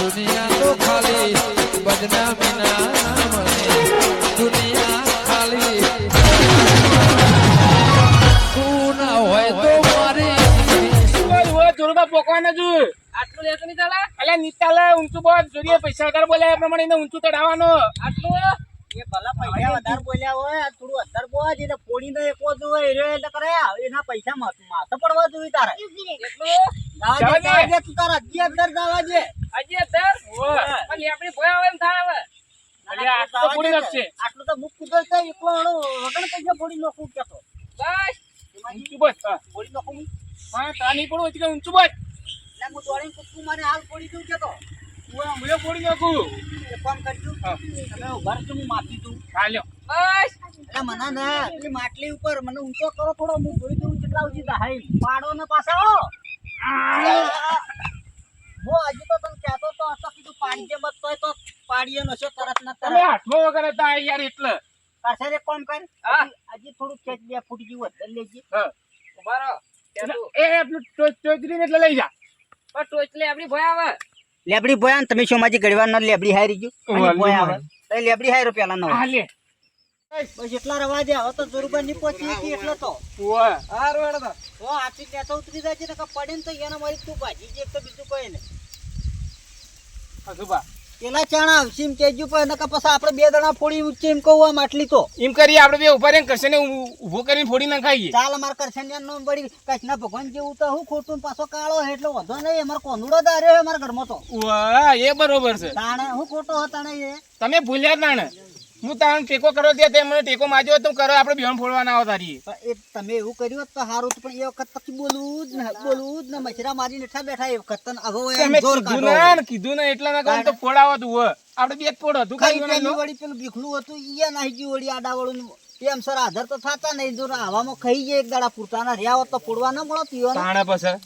દુનિયા તો ખાલી બદનામી ના નામને દુનિયા ખાલી. તું ના હોય તો મારી ઓય પોકવાના જો આટલું લેતો નહીં ચાલે? અલ્યા નીતાલે ઊંચું બોલ. જોઈએ પૈસા વધારે બોલ્યા એ પ્રમાણે એને ઊંચું ચડાવવાનો આટલું? એ ભલા પૈસા વધારે બોલ્યા હોય થોડું વધારે બોલ એટલે ફોડીને એકવો જોવે એ એટલે કરે એના પૈસા માથે માથે પડવા જોઈએ તારે. તું તારા અંદર જવા દે. હજી અત્યાર પણ લેપડી ભોય આવે એમ થાય હવે. આટલું તો ફોડી નાખશે આટલું તો મુક કુદર છે ફોડી નાખું કેતો બસ. ઊંચું બોલ. હા. ફોડી નાખું હા. તા નહીં પડવું એટલે ઊંચું બોલ. એટલે હું દોડીને મારે હાલ ફોડી દઉં કેતો હું એ ફોડી નાખું. ફોન કરજો. હા. તમે ઊભા રહેજો, હું માપી દઉં. હાલ્યો બસ. એટલે મને ના પેલી માટલી ઉપર મને ઊંચો કરો થોડો હું જોઈ દઉં કેટલા સુધી દાહાઈ પાડો ને પાછા હો હું હજી તો તને કહેતો તો હતો કીધું પાડી દે બસ તોય તો પાડીએ નશો તરત ને તરત. હાથમાં વગર હતા યાર એટલે. પાછળ એક કામ કર. હા. હજી- થોડું ખેંચ બે ફૂટ જેવું વધારે લેજે હા. ઊભા રહો. એટલે એ પેલું ટોચ ટોચરીને એટલે લઈ જા. પણ ટોચલે આપડી ભોય આવે. લેબડી બોયા તમે શું માજી ઘડીવાર ના લેબડી હારી ગયું? બોયા આવે. લેબડી. તો લેબડી હાર્યો પેલા નો હા લે. બસ એટલા રવા દે હવે તો જોરુબા ની પહોંચી હતી એટલે તો. ઓય હારું તો. આથી લેતો ઉતરી જાય છે ને પડે ને તો એના મારી તું ભાજી જે તો બીજું કોઈ ને ચણા આવશે એમ કેજો પણ નકર પછી આપણે બે દણા ફોડી ઉચ્ચે એમ કહું આમ તો. એમ કરી આપણે બે ઊભા રહીને કરશે ને ઊભો કરીને ફોડી નાખાઈએ. ચાલ અમાર કરશન નો પડી. કચ્છના ભગવાન જેવું તો હું ખોટું પાછો કાળો છે એટલે વધો નહીં. અમાર કોનુડો દાર્યો અમારા ઘરમાં તો. એ બરોબર છે. તાણે હું ખોટો હતાણે એ? તમે ભૂલ્યા ના ને હું તાણ ટેકો કરો દે તે મને ટેકો માજો તો કરો આપણે બેન ફોડવાના આવો તારી. એ તમે એવું કર્યું તો સારું હતું પણ એ વખત પછી બોલવું જ ને બોલવું જ ને મચરા મારીને ઠા બેઠા એ વખત તને અગો એમ તમે જોર કીધું. ના કીધું ને એટલા ના કહું તો ફોડાવો તું હો. આપણે બે ફોડો તું કઈ ખાલી વળી પેલું ભીખલું હતું ઈ નાહી ગયું વળી આડાવાળું એમ સર આધાર તો થાતા નહીં જો આવામાં ખાઈ જાય એક દાડા પૂરતા ના રહ્યા હોત તો ફોડવા ન મળો પીવાનો. તાણે પછી?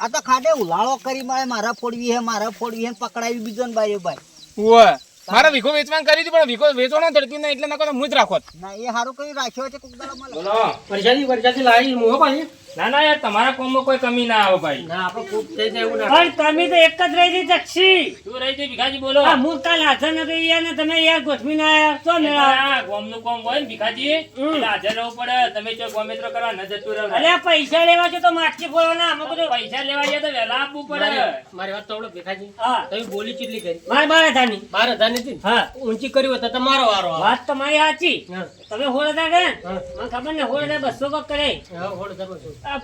આ તો ખાડે ઉલાળો કરી મારે મારા ફોડવી હે મારા ફોડવી હે પકડાવી બીજો ને ભાઈ બાય ઓય મારા વીખો વેચવાનું કરી દીધું પણ વીખો વેચવાનો ધડતું ના એટલે નકો હું જ રાખો. ના એ સારું કરી રાખ્યો છે કોક દાડા મળે. બોલો. પરસાદી પરસાદી લાવી હું હો ભાઈ? ના ના યાર તમારા કોમમાં કોઈ કમી ના આવે ભાઈ. ના આપણે ખૂબ થઈ જાય એવું ના પણ તમે તો એક જ રહી હતી ચક્ષી શું રહી જઈ ભીખાજી બોલો. આ હું કાલ હાજર નથી યાર ને તમે યાર ગોઠવી ના આવ્યા તો મેળા? ગોમનું કોમ હોય ને ભીખાજી એટલે હાજર રહેવું પડે. તમે જો ગોમિત્ર કરવા ન જતું રહો અરે પૈસા લેવા છે તો માટકી ફોડો ના અમે બધું. પૈસા લેવા છે તો વેલા આપવું પડે. મારી- વાત તો ભેખાજી. હા. તમે બોલી ચીટલી કરી. મારે બાર હજારની. બાર હજારની? હા. ઊંચી કરી હોય તો તમારો વારો. વાત તમારી સાચી. હા. તમે હોળ હજાર કરે મને ખબર ને હોળ હજાર બસો કોક કરે.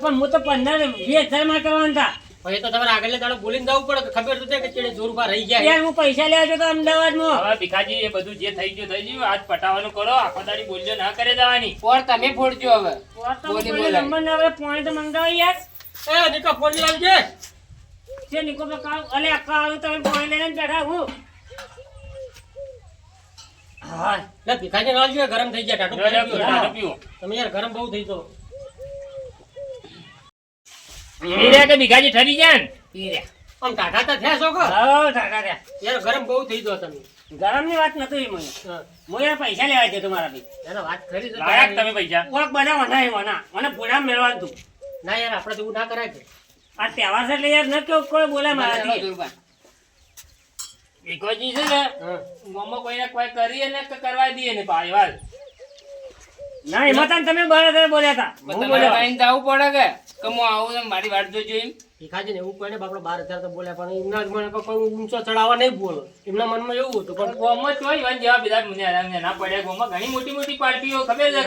પણ હું તો પંદર વીસ હજારમાં કરવાનું હતા. પછી તો તમારે આગળ દાડો બોલીને જવું પડે ખબર તો છે કે ચેડે જોર ઊભા રહી ગયા યાર હું પૈસા લેવા જતો અમદાવાદમાં. હવે ભીખાજી એ બધું જે થઈ ગયું થઈ ગયું આજ પટાવાનું કરો આખો દાડી બોલજો ના કરે જવાની. પોર તમે ફોડજો હવે. નંબર ના પોઈન્ટ તો મંગાવી યાર. એ નિકા ફોન લાવજે. જે નિકો અલે કાળું તમે પોઈન્ટ લઈને બેઠા હું હા લે ભીખાજી લાવજો ગરમ થઈ ગયા ટાટું લો, લો, પડી ગયું. ટાટું પીવો. તમે યાર ગરમ બહુ થઈ ગયો પી કે ભીખાજી ઠરી ગયા ને? પી આમ ટાટા તો થયા છો હા ટાટા રહ્યા યાર ગરમ બહુ થઈ તો તમે. ગરમની વાત નતું મને. યાર પૈસા લેવા છે તમારા બી વાત કરી તમે પૈસા? બનાવો વના. મને પૂરા મેળવાનું તું ના યાર આપણે તો એવું ના કરાય છે આ તહેવાર છે એટલે યાર ન કેવું કોઈ બોલે મારાથી. જોરબા ભીખોજી છે ને હા. ગામમાં કોઈને કોઈ કરીએ ને કરવા દઈએ ને ભાઈ વાત ના એમાં તને તમે બરાબર બોલ્યા હતા. હું તમારે ભાઈ જવું પડે કે? કે હું આવું ને મારી વાત જોજો એમ. ભીખાજી ને એવું કહે ને બાપડો બાર હજાર તો બોલ્યા પણ એમના જ મને કોઈ ઊંચો ચડાવવા નહીં બોલો. એમના મનમાં એવું હતું પણ ગામમાં ચોય વન જેવા બધા મને આરામ ના પડ્યા ગામમાં ઘણી મોટી મોટી પાર્ટીઓ ખબર છે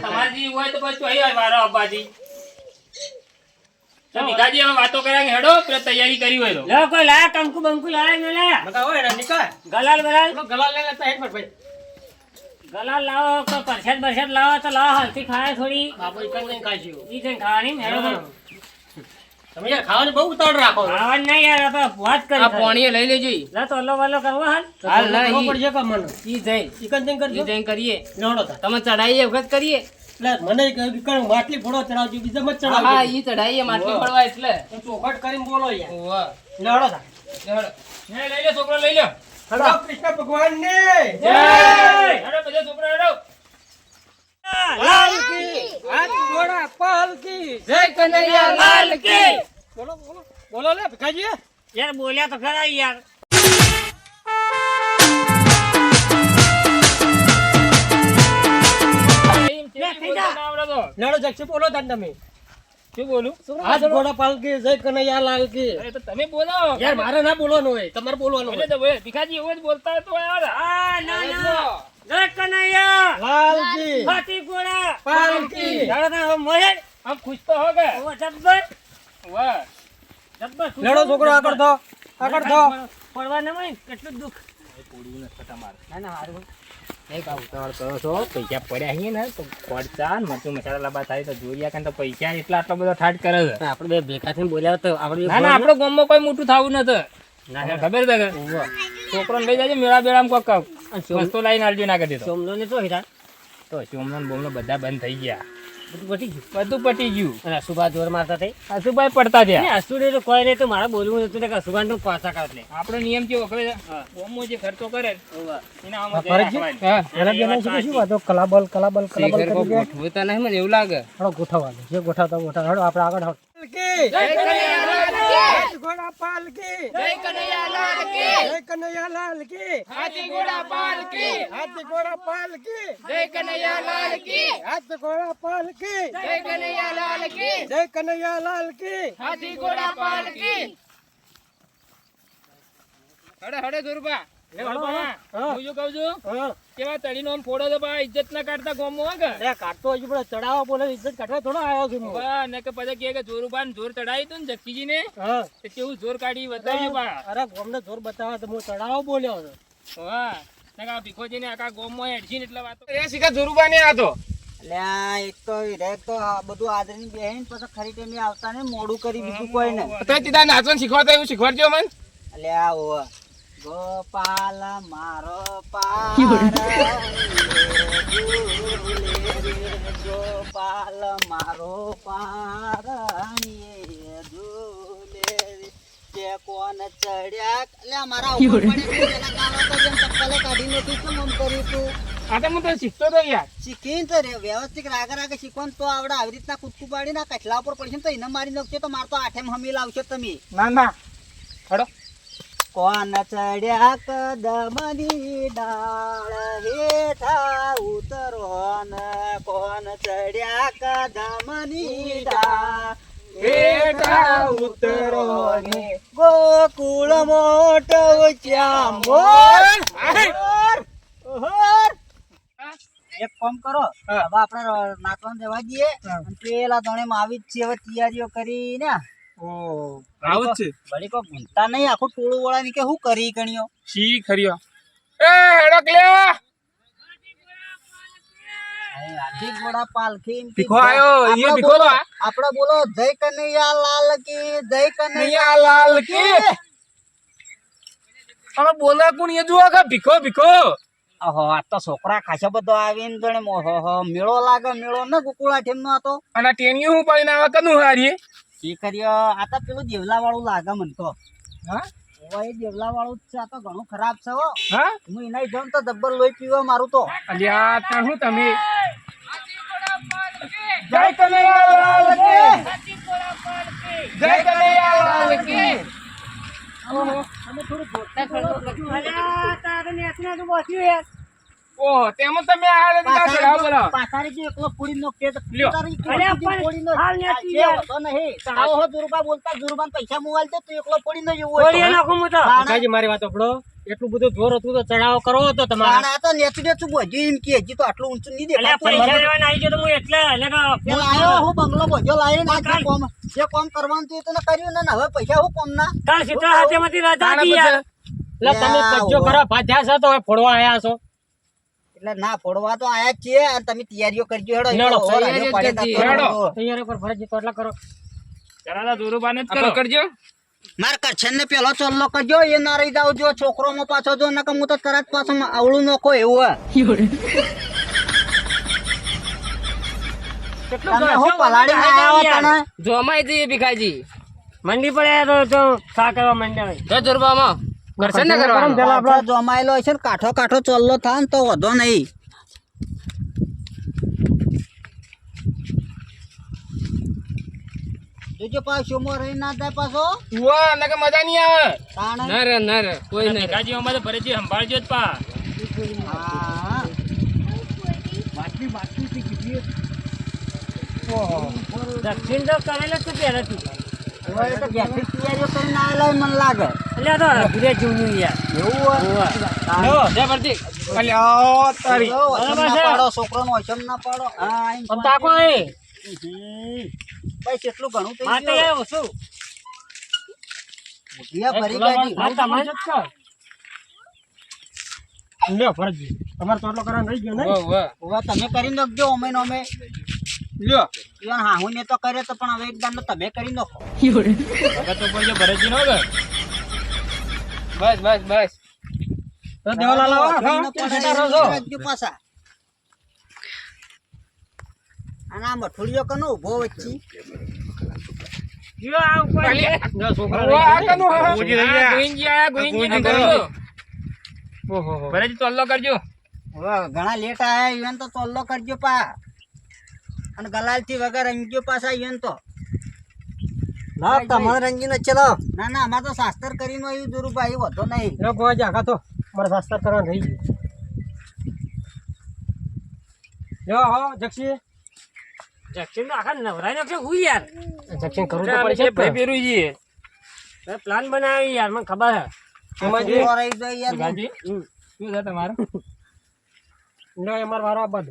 તમારે હોય તો પછી ચોય વારો અપાજી તો ભીખાજી હવે વાતો કર્યા હેડો પેલા તૈયારી કરી હોય તો. લો કોઈ લાયા કંકુ બંકુ લાયા ન લાયા? બતા હોય ને નિકા ગલાલ બલાલ પેલો ગલા લઈ લેતા હેડ પર ભાઈ. ગલાલ લાવો કોઈ પરસાદ બરસાદ લાવો તો લાવો હલતી ખાય થોડી. બાપો એક નહીં ખાશી ઈ છે ખાવાની મેળો તમે યાર ખાવાની બહુ ઉતાવળ રાખો ખાવાની નહીં યાર આપણે વાત કરી આ પોણીએ લઈ લેજો. ઈ. લા તો અલ્લો વલ્લો કરવો હાલ. ઈ. ઈ જઈ. કરજો. ઈ કરીએ. તમે ચડાઈ વખત કરીએ. એટલે મને કહ્યું માટલી ફોડો ચડાવજો બીજા મત હા હા ઈ ચડાઈએ માટલી ફોડવા એટલે. તો ચોખટ કરીને બોલો યાર. નવડો થા હેડો. ને લઈ લે છોકરા લઈ લે હડો કૃષ્ણ ભગવાન ને જય. હડો બધા છોકરા હેડો જય કનૈયા લાલ કી બોલો બોલો. બોલો લે ભીખાજી યાર બોલ્યા તો ખરા યાર. ના આવડે તો. જક્ષી બોલો તાન તમે. શું બોલું? આજ ઘોડા પાલકી જય કનૈયા લાલ કી. અરે તો તમે બોલો. યાર મારે ના બોલવાનું હોય તમારે બોલવાનું હોય. તો ભાઈ ભીખાજી એવું જ બોલતા હોય તો યાર આ ના. ના જય કનૈયા. લાલ કી. હાથી ઘોડા. પાલકી દાડા ના મોહે આમ ખુશ તો હો કે ઓ જબ્બર વાહ જબ્બર લડો છોકરો આગળ થો આગળ થો પડવા ન હોય કેટલું દુઃખ. ના ના હારું. એક આ ઉતાવળ કરો છો? પૈસા પડ્યા છીએ ને તો ખર્ચા ને મરચું મસાલા લાંબા થાય તો જોયા કારણ તો પૈસા એટલા આટલો બધો ઠાટ કરે છે. આપણે બે ભેગા થઈને બોલ્યા તો આપણે ના ના આપણો ગામમાં કોઈ મોટું થવું નથી ના ખબર છે કે છોકરો લઈ જાય મેળા બેળામાં કોક વસ્તુ લાવીને આલજો ના કરી દેતો સોમલો ને તો હીરા તો સોમનો ને બધા બંધ થઈ ગયા. બધું પટી ગયું. બધું પટી ગયું. અને અશુભા જોર મારતા થઈ પડતા થયા. અશુરે તો કોઈ નહીં તો મારે બોલવું ને કે તો પાછા કાઢ લે. આપણો નિયમ કેવો ખબર જે ખર્ચો કરે કલાબલ કલાબલ કલાબલ ગોઠવતા નહીં મને એવું લાગે. ગોઠવવાનું. જે ગોઠવતા ગોઠવ આપણે આગળ પાલકી જય કનૈયા લાલ કી જય કનૈયા લાલ કી હાથી ઘોડા પાલકી હાથી ઘોડા પાલકી જય કનૈયા લાલ કી હાથી ઘોડા પાલકી જય કનૈયા લાલ કી જય કનૈયા હાથી ઘોડા પાલકી હડે હડે દુર્બા હા. હું શું કહું છું? હા. કેવા તળીનો આમ ફોડો તો બા ઇજ્જત ના કાઢતા ગામમાં હો કે? અરે કાઢતો હજી પણ ચડાવવા બોલે ઇજ્જત કાઢવા થોડો આવ્યો છું હું. વાહ, ને કે પછી કહે કે જોરુબાન જોર ચડાવી તું ને જક્કીજી ને હા. તે કેવું જોર કાઢી બતાવ્યું બા? અરે ગોમને જોર બતાવે તો હું ચડાવવા બોલ્યો હતો વાહ ને કે આ ભીખોજી ને આખા ગામમાં હેડજી ને એટલે વાતો એ શીખા ધુરુબા તો. અલ્યા તો એક તો આ બધું આદરી બેહીન પછી ખરી આવતા ને મોડું કરી બીજું કોઈ ને નાચવાનું શીખવાતા એવું શીખવાડજો મન. અલ્યા ગોપાલ મારો ગોપાલ કોણ ચડ્યા મારા કાઢી નથી કેમ આમ કર્યું તું. આ હું તો શીખતો તો યાર. શીખીને તો રે વ્યવસ્થિત રાગે રાગે શીખવાનું તો આવડે. આવી રીતના કૂદકું પાડી ના કચલા ઉપર પડશે તો એને મારી નાખશે તો માર તો આઠેમ હમી લાવશે તમે. ના ના. હડો. કોણ ચડ્યા કદમની ડાળ? હેઠા ઉતરો ને કોણ ચડ્યા કદમની ડાળ? હેઠા ઉતરો ને ગોકુળ મોટો ચાંબોર એક કામ કરો. હવે આપણે નાચવાનું દેવા જઈએ પેલા પેલા માં આવી જ છે હવે તૈયારીઓ કરીને. આવું છે. વળી કોઈ ગુંતા નહીં આખું ટોળું વાળા કે શું કરી ગણ્યો? શી ખરીયો એ હેડો ક્લ્યા હાથી ઘોડા પાલખી ભીખો આયો, ઈ ભીખો બોલો- તો આપણે બોલો જય કનૈયા લાલ કી જય કનૈયા લાલ કી. હવે બોલા કોણ? એ જુઓ કે ભીખો ભીખો. ઓહો આ તો છોકરા ખાસા બધો આવીને ઓહો મેળો લાગે મેળો ને ગુકુળા ઠેમ નો હતો. અને ટેનિયું હું પડીને આવે કનું હારીએ? એ કર્યો આ તો પેલું દેવલા વાળું લાગે મને તો. હા? ઓય દેવલા વાળું છે આ તો ઘણું ખરાબ છે હો. હા? હું એના જાઉં તો જબ્બર લોહી પીવા મારું તો. અલ્યા ત્યાં હું તમે? જય કનૈયા લાલ કી જય કનૈયા લાલ કી અલ્યા તારે નેસના તો બોચ્યું યાર ઓહો તેમાં તમે આ જે એકલો લ્યો. હાલ આ નહીં. હો દુર્બા બોલતા દુર્બાન પૈસા મોવાલ દે તો એકલો ન જવું. નાખું મારી વાત સાંભળો. એટલું બધું જોર હતું તો ચડાવો કરો હતો તમારે. આ તો નેચું નેચું બોજ્યું એમ કે હજી તો આટલું ઊંચું નહીં અલ્યા દેખાતું. પૈસા લેવાના આવી ગયો તો હું એટલે હું લાયો હું બંગલો બોજો લાવીને આ જે કોમ જે કોમ કરવાનું હતું એ કર્યું ને ને હવે પૈસા હું કોમ ના કાલ શીતળા હાથેમાંથી રજા હતી યાર. એટલે તમે કબજો કરો ભાજ્યા છો તો હવે ફોડવા આયા છો. એટલે ના ફોડવા તો આયા જ છીએ અને તમે તૈયારીઓ કરજો હેડો. હેડો, ઓર હજો પડે તા તો હેડો. હેડો. તૈયારી પર ફરજ તો એટલા કરો. કરાલા જોરુબાન જ કરો. કરજો. માર કરશન ને પેલો ચોલ્લો કરજો એ ના રહી જાવ જો છોકરો માં પાછો જો નકર હું તો તરત પાછો આવળું નોખો એવું જોમાઈ જઈએ ભીખાજી. મંડી પડે તો તો કરવા માંડ્યા હોય. જો જોરબામાં કરશે ને કરવાનું. પેલા આપડે જોમાયેલો હશે ને કાઠો કાઠો ચોલ્લો થાય ને તો વધો નહીં. જોજો પાછો શોમો રહી ના થાય પાછો. ઉવા નકર મજા નહીં આવે. ના રે ના રે કોઈ નહીં ભેગાજી અમારે ભરેજી સંભાળજો જ પા. હા. દક્ષિણ તો કરેલો તું પહેલેથી. હવે તો ગેસની તૈયારીઓ કરીને આવેલા મને લાગે. એટલે તો રઘુરે જેવનું યાર. એવું હોય? હોવે. જય પ્રતિક અલ્યા તારી. જો, પાડો છોકરાનો વચન ના પાડો. હા આઈને તાકો એ. ભાઈ કેટલું ઘણું થઈ માટે આવ્યો છું. ભૂતિયા ભરી કાઢી. આ તમારે તો એટલો કરવાનો રહી ગયો ને? હવે તમે કરી નાખજો અમે ને અમે. લ્યો. હા હું ને તો કરે તો પણ હવે એકદમ તમે કરી નાખો. ભગત તો પડજો ભરેજી નો કે બસ બસ બસ. તો દેવાલા લાવો. રાખજો પાછા અને આ કનો ઊભો વચ્ચે જો આ ઉપર. જો છોકરા આ કનું હા. આ ગોવિંદજી આયા ગોવિંદજી ને કરજો. ઓહો હો. ભરેજી તોલ્લો કરજો. હવે ઘણા લેટ આયા ઈવન તો તોલ્લો કરજો પા. અને ગલાલથી વગર રંગ્યો પાછા ઈવન તો. ના તમારે રંગી ન ચલો. ના ના અમાર તો શાસ્ત્ર કરીને આવ્યું દુરુભાઈ વધો નહીં. લ્યો ગોવાજી આખા તો મારે શાસ્ત્ર કરવાનું રહી ગયું. લ્યો હો જક્ષી. જક્ષી આખા નવરાઈ નાખશે હું યાર. જક્ષી કરું તો પડશે ભાઈ પેરું મેં પ્લાન બનાવ્યો યાર મને ખબર હે ઊભો રહી જાય યાર. ગાજી શું છે તમારું? ના એ મારો વારો આપવા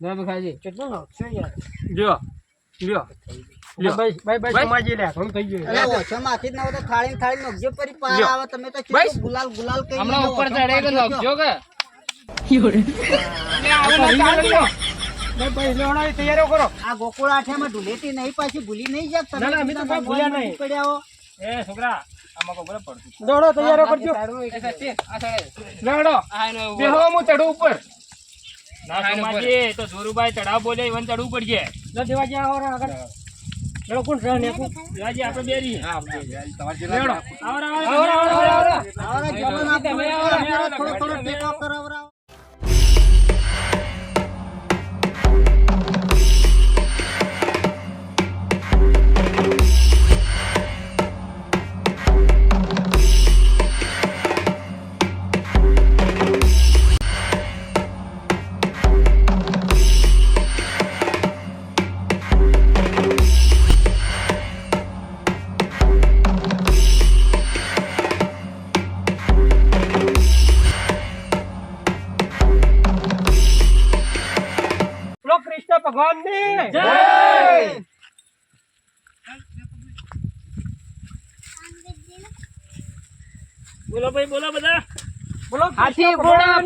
ના ભેગાજી કેટલું છે યાર જો. ભાઈ ભાઈ ભાઈ સમાજી લે જ ના ને લ્યો. આવે તમે તો બસ. કેટલું ગુલાલ ગુલાલ કઈ હમણાં દીધો, ઉપર ઓછો ચડે કે પાડજો. નોખજો કે. ભાઈ ભાઈ. લેવડાવી તૈયારીઓ કરો. આ ગોકુળ આઠિયામાં ધૂળેટી નહીં પાછી ભૂલી નહીં જાત તમે. ના, ના, અમે તો ભૂલ્યા નહીં. પડ્યા એ છોકરા આમાં કોઈ બરાબર પડતું દોડો તૈયારો કરજો. દોડો. બેહો હું ચડું ઉપર. ના સોમાજી. તો જોરુભાઈ ચડાવ બોલે ઈવન ચડવું પડશે. લો દેવાજી આવો આગળ. ચલો કોણ છે ને રાજી આપણે બેરી લેવડો. આવો આવો આવો આવો આવરા જવાન આપો, તમે આવો, આવરા તમે આવો, થોડો થોડો તમે આવી ઘોડા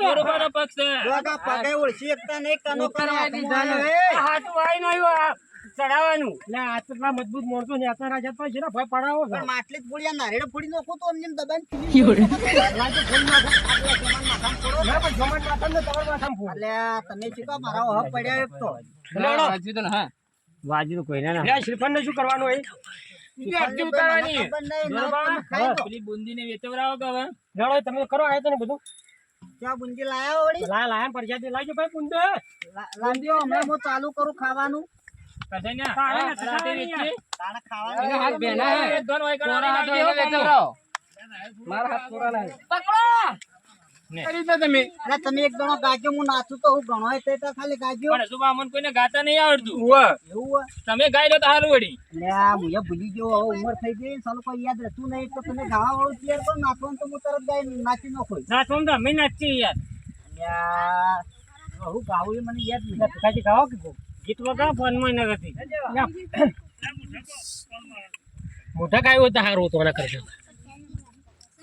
જોરુભાઈનો પક્ષ પગે ઓળખી એકતા નહીં, કાનો આવ્યો, એ. હાથું આવીને આવ્યું આ ચડાવવાનું. આટલા મજબૂત માણસો ને આટલા રાજા તો છે ને ભાઈ પડાવો પણ માટલી જ ફોડી, આ નારિયેળ ફોડી નાખો. તો અમને દબાણ તમે શું મારા હક પડ્યા એક તો. રાજ્ય તો હા. વાજુ કોઈને ના. લે, શ્રીફળને શું કરવાનું હોય? અરજી ઉતારવાની મને ખબર નહીં, ના તમે ખાઈ લો. પેલી બુંદી ને વેચવરાવો કે હવે? લડો તમે કરો આયો તો બધું. ક્યાં બુંદી લાયા વળી? લાયા લાયા પરજાદી લાવજો ભાઈ બુંદો. લાવજો, હમણાં હું ચાલુ કરું ખાવાનું. તમે. એક જણો ગાજો હું નાચું તો હું ઘણો તે તો ખાલી ગાજો. પણ કોઈને ગાતા નહીં આવડતું. એવું તમે ગાઈ લો તો સારું વળી. આ મુએ ભૂલી ગયો હવે ઉંમર થઈ ગઈ ચાલો કોઈ યાદ રહેતું નહીં તો તમે ગાવા વાળું તૈયાર કરો નાચવાનું તો હું તરત ગાઈ નાચી નાખો. ના તો અમે નાચીએ યાર. અલ્યા, હું ગાવું મને યાદ નહીં. કાજી ખાઓ કે ફોનમાં નથી. મોટા કાય હોય તો સારું હતું આના કરશે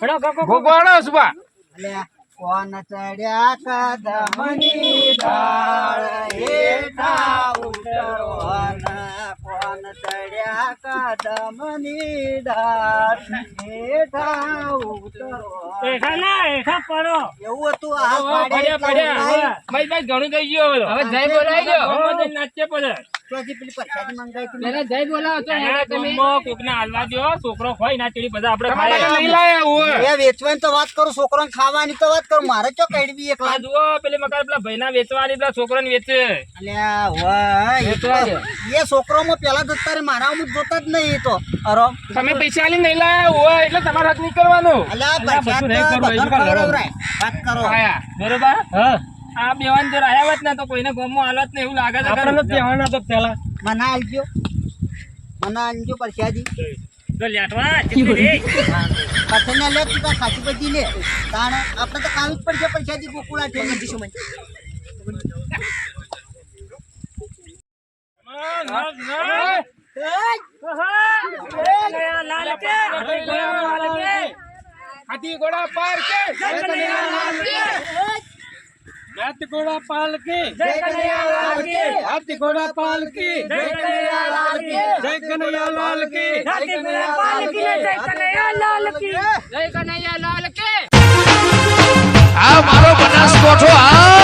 હડો કાકો ગોગોળો સુબા અલ્યા કોણ ચડ્યા કદમની ડાળ હેઠા ઉતરવાના કોણ ચડ્યા કદમની ડાળ હેઠા ઉતરવાના એઠા ના એઠા પડો. એવું હતું આ પડ્યા પડ્યા ભાઈ ભાઈ ઘણું થઈ ગયું હવે. હવે જય બોલાઈ ગયો. નાચે પડે ચોથી પેલી પરસાદી મંગાવી હતી. પેલા જય બોલાવો તો હેડો તમે. કોકને હાલવા દ્યો, છોકરો હોય ના તેડી બધા આપણે તમારે નહીં લાયા હોય. એ વેચવાની તો વાત કરું છોકરાને ખાવાની તો વાત કરું. મારે ચો કઈડવી એકલા જુઓ પેલી ભાઈના વેચવાની પેલા છોકરાને વેચે. અલ્યા વાહ, એ એ છોકરોમાં પેલા જોતા રે મારામાં જોતા જ નહીં તો. અરો તમે પૈસા આલી નહીં લાયા હોય એટલે તમારે હક નહીં કરવાનું. અલ્યા તો બધું. વાત કરો. બરોબર? આ બેવાન જો રહ્યા હોત ને તો કોઈને ગોમો હાલત ને એવું લાગે છે આપણને કહેવાના તો પેલા મને આલજો. મને આલજો પરસાજી તો લેટવા ચીકુ રે ના લે. તું ખાસી બધી લે. તાણ આપણે તો કામ જ પડશે પરસાદી ગોકુળા છે. નથી મને લાલ કે? હાથી ઘોડા પાર કે? હાથ ઘોડા પાલકી જય કનૈયા લાલ કી. હાથ ઘોડા પાલકી જય કનૈયા લાલ કી. જય કનૈયા લાલ કી. હાથ ઘોડા પાલકી જય કનૈયા લાલ કી. જય કનૈયા લાલ કી. આ મારો બનાસકોઠો આ